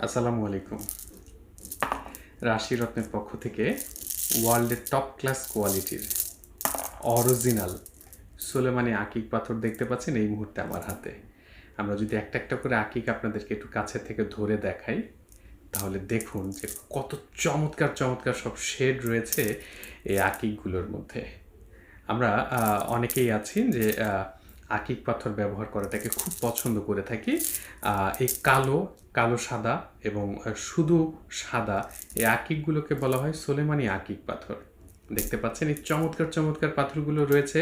আসসালামু আলাইকুম। রাশি রত্নের পক্ষ থেকে ওয়ার্ল্ডের টপ ক্লাস কোয়ালিটির অরিজিনাল সোলেমানি আকিক পাথর দেখতে পাচ্ছেন এই মুহূর্তে আমার হাতে। আমরা যদি একটা একটা করে আকিক আপনাদেরকে একটু কাছে থেকে ধরে দেখাই, তাহলে দেখুন যে কত চমৎকার চমৎকার সব শেড রয়েছে এই আকিকগুলোর মধ্যে। আমরা অনেকেই আছি যে আকিক পাথর ব্যবহার করাটাকে খুব পছন্দ করে থাকি। এই কালো কালো সাদা এবং শুধু সাদা, এই আকিকগুলোকে বলা হয় সোলেমানি আকিক পাথর। দেখতে পাচ্ছেন এই চমৎকার চমৎকার পাথরগুলো রয়েছে।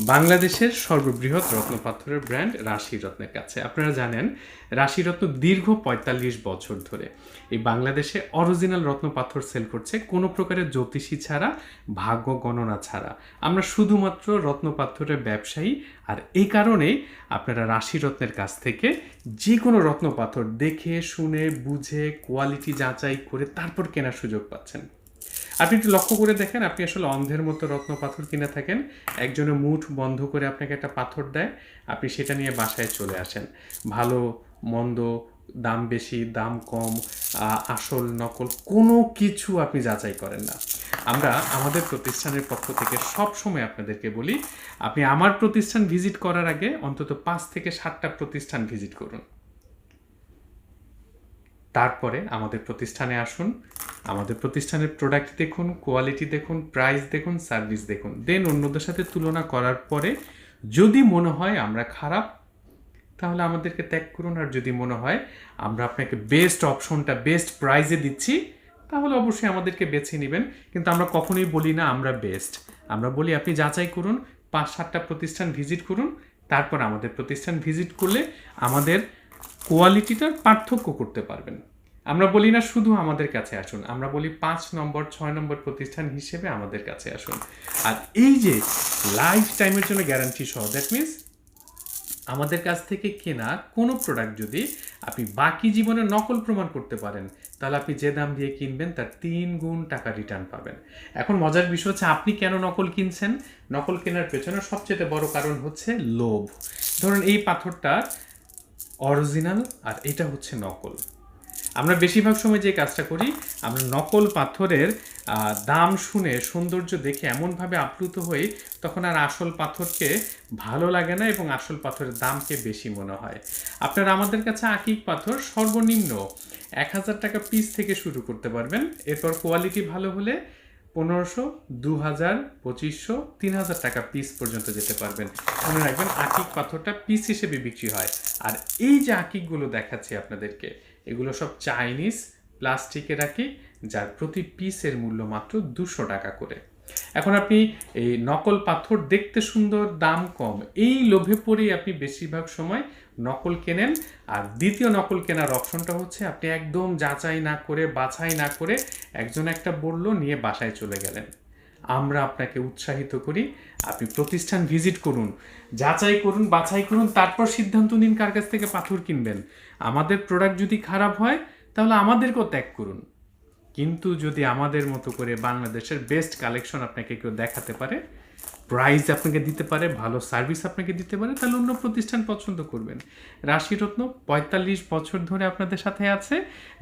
বাংলাদেশের সর্ববৃহৎ রত্ন পাথরের ব্র্যান্ড রাশি রত্নের কাছে। আপনারা জানেন, রাশি রত্ন দীর্ঘ পঁয়তাল্লিশ বছর ধরে। এই বাংলাদেশে অরিজিনাল রত্ন পাথর সেল করছে কোনো প্রকারের জ্যোতিষী ছাড়া, ভাগ্য গণনা ছাড়া। আমরা শুধুমাত্র রত্ন পাথরের ব্যবসায়ী, আর এই কারণেই আপনারা রাশি রত্নের কাছ থেকে যে কোনো রত্ন পাথর দেখে, শুনে, বুঝে কোয়ালিটি যাচাই করে তারপর কেনার সুযোগ পাচ্ছেন। আপনি একটু লক্ষ্য করে দেখেন, আপনি আসলে অন্ধের মতো রত্ন পাথর কিনে থাকেন। একজনের মুঠ বন্ধ করে আপনাকে একটা পাথর দেয়, আপনি সেটা নিয়ে বাসায় চলে আসেন। ভালো, মন্দ, দাম বেশি, দাম কম আসল, নকল কোনো কিছু আপনি যাচাই করেন না। আমরা আমাদের প্রতিষ্ঠানের পক্ষ থেকে সব সময় আপনাদেরকে বলি, আপনি আমার প্রতিষ্ঠান ভিজিট করার আগে অন্তত পাঁচ থেকে সাতটা প্রতিষ্ঠান ভিজিট করুন। তারপরে আমাদের প্রতিষ্ঠানে আসুন, আমাদের প্রতিষ্ঠানের প্রোডাক্ট দেখুন কোয়ালিটি দেখুন প্রাইস দেখুন সার্ভিস দেখুন। দেন অন্যদের সাথে তুলনা করার পরে যদি মনে হয় আমরা খারাপ, তাহলে আমাদেরকে ত্যাগ করুন। আর যদি মনে হয় আমরা আপনাকে বেস্ট অপশনটা বেস্ট প্রাইজে দিচ্ছি, তাহলে অবশ্যই আমাদেরকে বেছে নেবেন। কিন্তু আমরা কখনোই বলি না আমরা বেস্ট আমরা বলি আপনি যাচাই করুন, পাঁচ সাতটা প্রতিষ্ঠান ভিজিট করুন, তারপর আমাদের প্রতিষ্ঠান ভিজিট করলে আমাদের কোয়ালিটিটার পার্থক্য করতে পারবেন। আমরা বলি না শুধু আমাদের কাছে আসুন, আমরা বলি পাঁচ নম্বর, ছয় নম্বর প্রতিষ্ঠান হিসেবে আমাদের কাছে আসুন। আর এই যে লাইফ টাইমের জন্য গ্যারান্টি সহ দ্যাট মিনস আমাদের কাছ থেকে কেনা কোনো প্রোডাক্ট যদি আপনি বাকি জীবনে নকল প্রমাণ করতে পারেন, তাহলে আপনি যে দাম দিয়ে কিনবেন তার তিন গুণ টাকা রিটার্ন পাবেন। এখন মজার বিষয় হচ্ছে, আপনি কেন নকল কিনছেন? নকল কেনার পেছনে সবচেয়ে বড় কারণ হচ্ছে লোভ। ধরুন এই পাথরটা অরিজিনাল আর এটা হচ্ছে নকল। আমরা বেশিরভাগ সময় যে কাজটা করি, আমরা নকল পাথরের দাম শুনে, সৌন্দর্য দেখে এমনভাবে আপ্লুত হই, তখন আর আসল পাথরকে ভালো লাগে না এবং আসল পাথরের দামকে বেশি মনে হয়। আপনারা আমাদের কাছে আকিক পাথর সর্বনিম্ন এক হাজার টাকা পিস থেকে শুরু করতে পারবেন। এরপর কোয়ালিটি ভালো হলে পনেরোশো দু হাজার পঁচিশশো তিন হাজার টাকা পিস পর্যন্ত যেতে পারবেন। মনে রাখবেন, আকিক পাথরটা পিস হিসেবে বিক্রি হয়। আর এই যে আকিকগুলো দেখাচ্ছি আপনাদেরকে, এগুলো সব চাইনিজ প্লাস্টিকের আকিক, যার প্রতি পিসের মূল্য মাত্র দুশো টাকা করে। এখন আপনি এই নকল পাথর দেখতে সুন্দর, দাম কম, এই লোভে পড়েই আপনি বেশিরভাগ সময় নকল কেনেন। আর দ্বিতীয় নকল কেনার অপশনটা হচ্ছে আপনি একদম যাচাই না করে, বাছাই না করে একজন একটা বলল নিয়ে বাসায় চলে গেলেন। আমরা আপনাকে উৎসাহিত করি, আপনি প্রতিষ্ঠান ভিজিট করুন, যাচাই করুন, বাছাই করুন, তারপর সিদ্ধান্ত নিন কার কাছ থেকে পাথর কিনবেন। আমাদের প্রোডাক্ট যদি খারাপ হয়, তাহলে আমাদেরকেও ত্যাগ করুন। কিন্তু যদি আমাদের মতো করে বাংলাদেশের বেস্ট কালেকশন আপনাকে কেউ দেখাতে পারে প্রাইস আপনাকে দিতে পারে, ভালো সার্ভিস আপনাকে দিতে পারে, তাহলে অন্য প্রতিষ্ঠান পছন্দ করবেন। রাশিরত্ন পঁয়তাল্লিশ বছর ধরে আপনাদের সাথে আছে।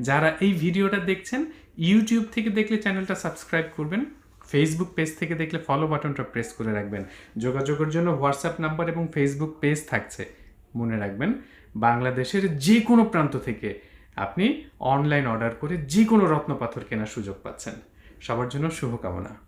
যারা এই ভিডিওটা দেখছেন ইউটিউব থেকে দেখলে চ্যানেলটা সাবস্ক্রাইব করবেন ফেসবুক পেজ থেকে দেখলে ফলো বাটনটা প্রেস করে রাখবেন। যোগাযোগের জন্য হোয়াটসঅ্যাপ নাম্বার এবং ফেসবুক পেজ থাকছে, মনে রাখবেন। বাংলাদেশের যে কোনো প্রান্ত থেকে আপনি অনলাইন অর্ডার করে যে কোনো রত্ন পাথর কেনার সুযোগ পাচ্ছেন। সবার জন্য শুভকামনা।